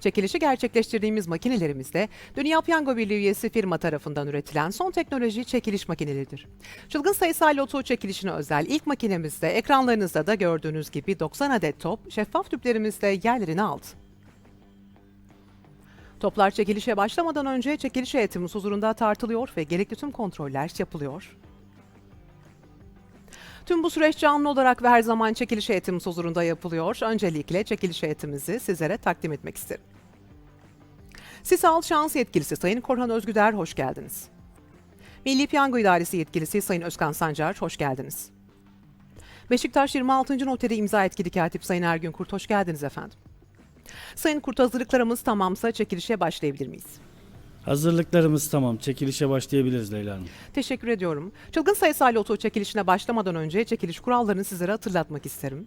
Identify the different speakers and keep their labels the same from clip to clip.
Speaker 1: Çekilişi gerçekleştirdiğimiz makinelerimizde Dünya Piyango Birliği üyesi firma tarafından üretilen son teknoloji çekiliş makineleridir. Çılgın sayısal loto çekilişine özel ilk makinemizde ekranlarınızda da gördüğünüz gibi 90 adet top şeffaf tüplerimizde yerlerini aldı. Toplar çekilişe başlamadan önce çekiliş heyetimiz huzurunda tartılıyor ve gerekli tüm kontroller yapılıyor. Tüm bu süreç canlı olarak ve her zaman çekiliş heyetimiz huzurunda yapılıyor. Öncelikle çekiliş heyetimizi sizlere takdim etmek isterim. Sisal Şans Yetkilisi Sayın Korhan Özgüder hoş geldiniz. Milli Piyango İdaresi Yetkilisi Sayın Özkan Sancar hoş geldiniz. Beşiktaş 26. Noteri imza etkili katip Sayın Ergün Kurt hoş geldiniz efendim. Sayın Kurt hazırlıklarımız tamamsa çekilişe başlayabilir miyiz?
Speaker 2: Hazırlıklarımız tamam. Çekilişe başlayabiliriz Leyla Hanım.
Speaker 1: Teşekkür ediyorum. Çılgın sayısal loto çekilişine başlamadan önce çekiliş kurallarını sizlere hatırlatmak isterim.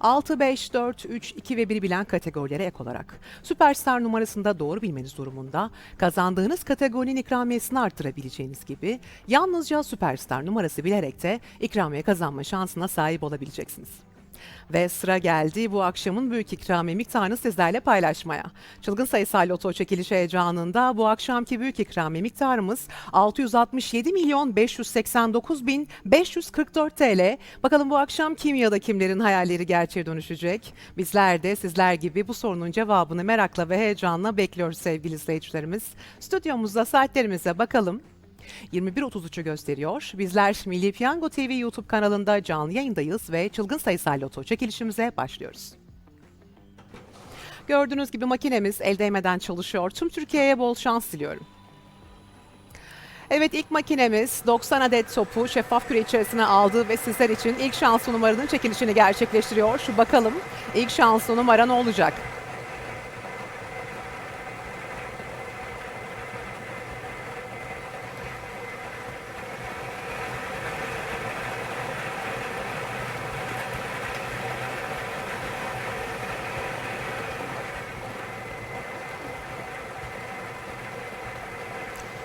Speaker 1: 6, 5, 4, 3, 2 ve 1 bilen kategorilere ek olarak süperstar numarasında doğru bilmeniz durumunda kazandığınız kategorinin ikramiyesini artırabileceğiniz gibi yalnızca süperstar numarası bilerek de ikramiye kazanma şansına sahip olabileceksiniz. Ve sıra geldi bu akşamın büyük ikramiye miktarını sizlerle paylaşmaya. Çılgın sayısal loto çekiliş heyecanında bu akşamki büyük ikramiye miktarımız 667 milyon 589 bin 544 TL. Bakalım bu akşam kim ya da kimlerin hayalleri gerçeğe dönüşecek? Bizler de sizler gibi bu sorunun cevabını merakla ve heyecanla bekliyoruz sevgili izleyicilerimiz. Stüdyomuzda saatlerimize bakalım. 21.33'ü gösteriyor. Bizler Milli Piyango TV YouTube kanalında canlı yayındayız ve çılgın sayısal loto çekilişimize başlıyoruz. Gördüğünüz gibi makinemiz el değmeden çalışıyor. Tüm Türkiye'ye bol şans diliyorum. Evet ilk makinemiz 90 adet topu şeffaf küre içerisine aldı ve sizler için ilk şanslı numaranın çekilişini gerçekleştiriyor. Şu bakalım ilk şanslı numara ne olacak?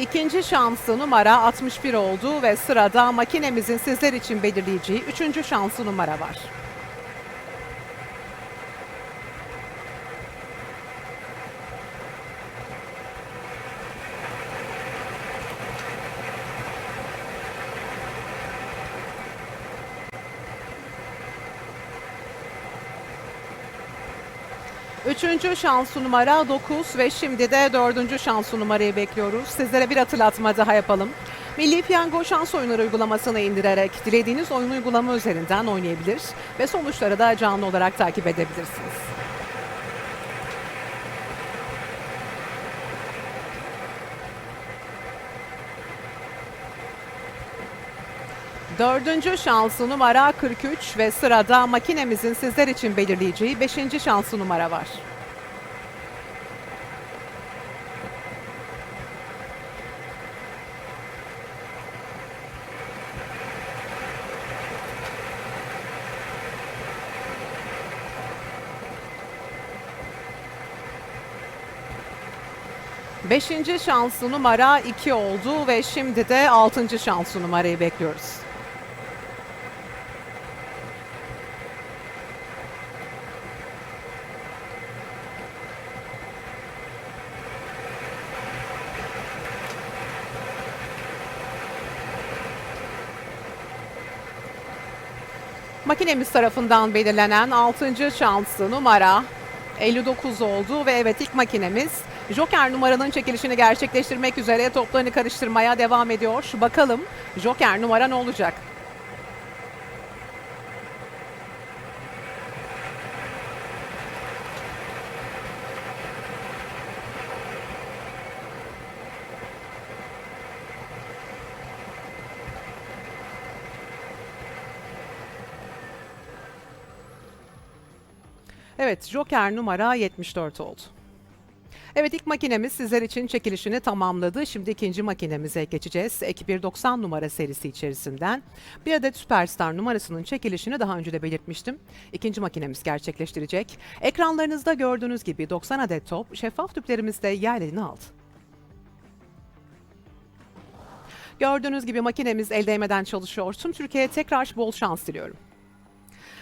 Speaker 1: İkinci şanslı numara 61 oldu ve sırada makinemizin sizler için belirleyeceği üçüncü şanslı numara var. Üçüncü şanslı numara 9 ve şimdi de dördüncü şanslı numarayı bekliyoruz. Sizlere bir hatırlatma daha yapalım. Milli Piyango şans oyunları uygulamasını indirerek dilediğiniz oyun uygulama üzerinden oynayabilir ve sonuçları da canlı olarak takip edebilirsiniz. Dördüncü şanslı numara 43 ve sırada makinemizin sizler için belirleyeceği beşinci şanslı numara var. Beşinci şanslı numara 2 oldu ve şimdi de altıncı şanslı numarayı bekliyoruz. Makinemiz tarafından belirlenen 6. şanslı numara 59 oldu ve evet ilk makinemiz Joker numaranın çekilişini gerçekleştirmek üzere toplarını karıştırmaya devam ediyor. Bakalım Joker numara ne olacak? Evet, Joker numara 74 oldu. Evet ilk makinemiz sizler için çekilişini tamamladı. Şimdi ikinci makinemize geçeceğiz. Ek 190 numara serisi içerisinden bir adet Superstar numarasının çekilişini daha önce de belirtmiştim. İkinci makinemiz gerçekleştirecek. Ekranlarınızda gördüğünüz gibi 90 adet top şeffaf tüplerimizde yerlerini aldı. Gördüğünüz gibi makinemiz el değmeden çalışıyor. Tüm Türkiye'ye tekrar bol şans diliyorum.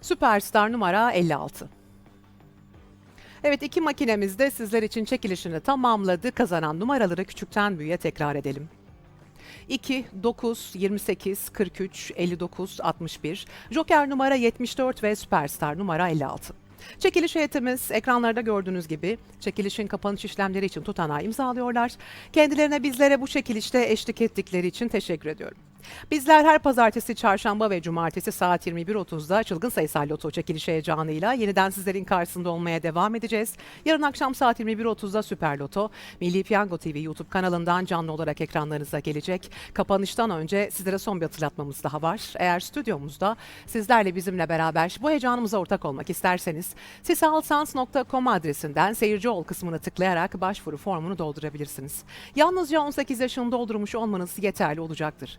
Speaker 1: Superstar numara 56. Evet iki makinemiz de sizler için çekilişini tamamladı. Kazanan numaraları küçükten büyüğe tekrar edelim. 2, 9, 28, 43, 59, 61, Joker numara 74 ve Superstar numara 56. Çekiliş heyetimiz ekranlarda gördüğünüz gibi çekilişin kapanış işlemleri için tutanağı imzalıyorlar. Kendilerine bizlere bu çekilişte eşlik ettikleri için teşekkür ediyorum. Bizler her pazartesi, çarşamba ve cumartesi saat 21.30'da çılgın sayısal loto çekiliş heyecanıyla yeniden sizlerin karşısında olmaya devam edeceğiz. Yarın akşam saat 21.30'da Süper Loto, Milli Piyango TV YouTube kanalından canlı olarak ekranlarınıza gelecek. Kapanıştan önce sizlere son bir hatırlatmamız daha var. Eğer stüdyomuzda sizlerle bizimle beraber bu heyecanımıza ortak olmak isterseniz sisalsans.com adresinden seyirci ol kısmını tıklayarak başvuru formunu doldurabilirsiniz. Yalnızca 18 yaşını doldurmuş olmanız yeterli olacaktır.